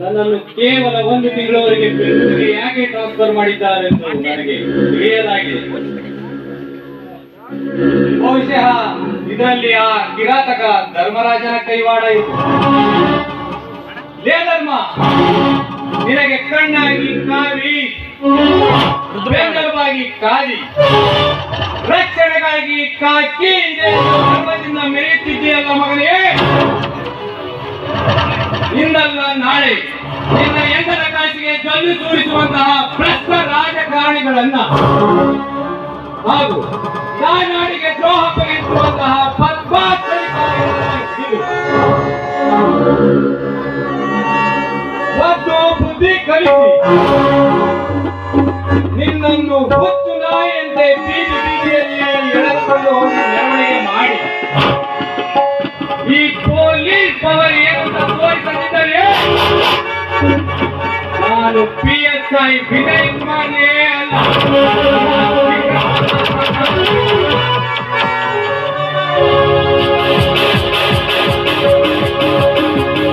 ನನ್ನನ್ನು ಕೇವಲ ಒಂದು ತಿಂಗಳವರೆಗೆ ಯಾಕೆ ಟ್ರಾನ್ಸ್ಫರ್ ಮಾಡಿದ್ದಾರೆ ನನಗೆ ಬಹುಶಃ ಇದರಲ್ಲಿ ಆ ಕಿರಾತಕ ಧರ್ಮರಾಜನ ಕೈವಾಡ ಲೇ ಧರ್ಮ, ನಿನಗೆ ಕಣ್ಣಾಗಿ ಕಾವಿ ಬೆಂಬಲವಾಗಿ ಕಾದಿ, ರಕ್ಷಣೆಗಾಗಿ ಕಾಕಿ ಇದೆ. ಎಂದರ ಕಾಸಿಗೆ ಜಲ್ಲು ತೋರಿಸುವಂತಹ ಭ್ರಷ್ಟ ರಾಜಕಾರಣಿಗಳನ್ನ ಹಾಗೂ ನಾಡಿಗೆ ದ್ರೋಹ ಹಿಡಿದು ಮತ್ತು ಬುದ್ಧಿ ಕಲಿಸಿ. ನಿನ್ನನ್ನು ಹುಚ್ಚು ನಾಯಿಯಂತೆ ಬೀದಿ ಬೀದಿಯಲ್ಲಿ ಎಳೆದುಕೊಂಡು ಹೋಗಿ ಮೆರವಣಿಗೆ ಮಾಡಿ. ಈ ಪೊಲೀಸ್ ಪವರ್ ಏನಂತ ನಾನು ಪಿ ಎಸ್ ಐ ವಿನಯ್ ಕುಮಾರ್ನೇ ಅಲ್ಲ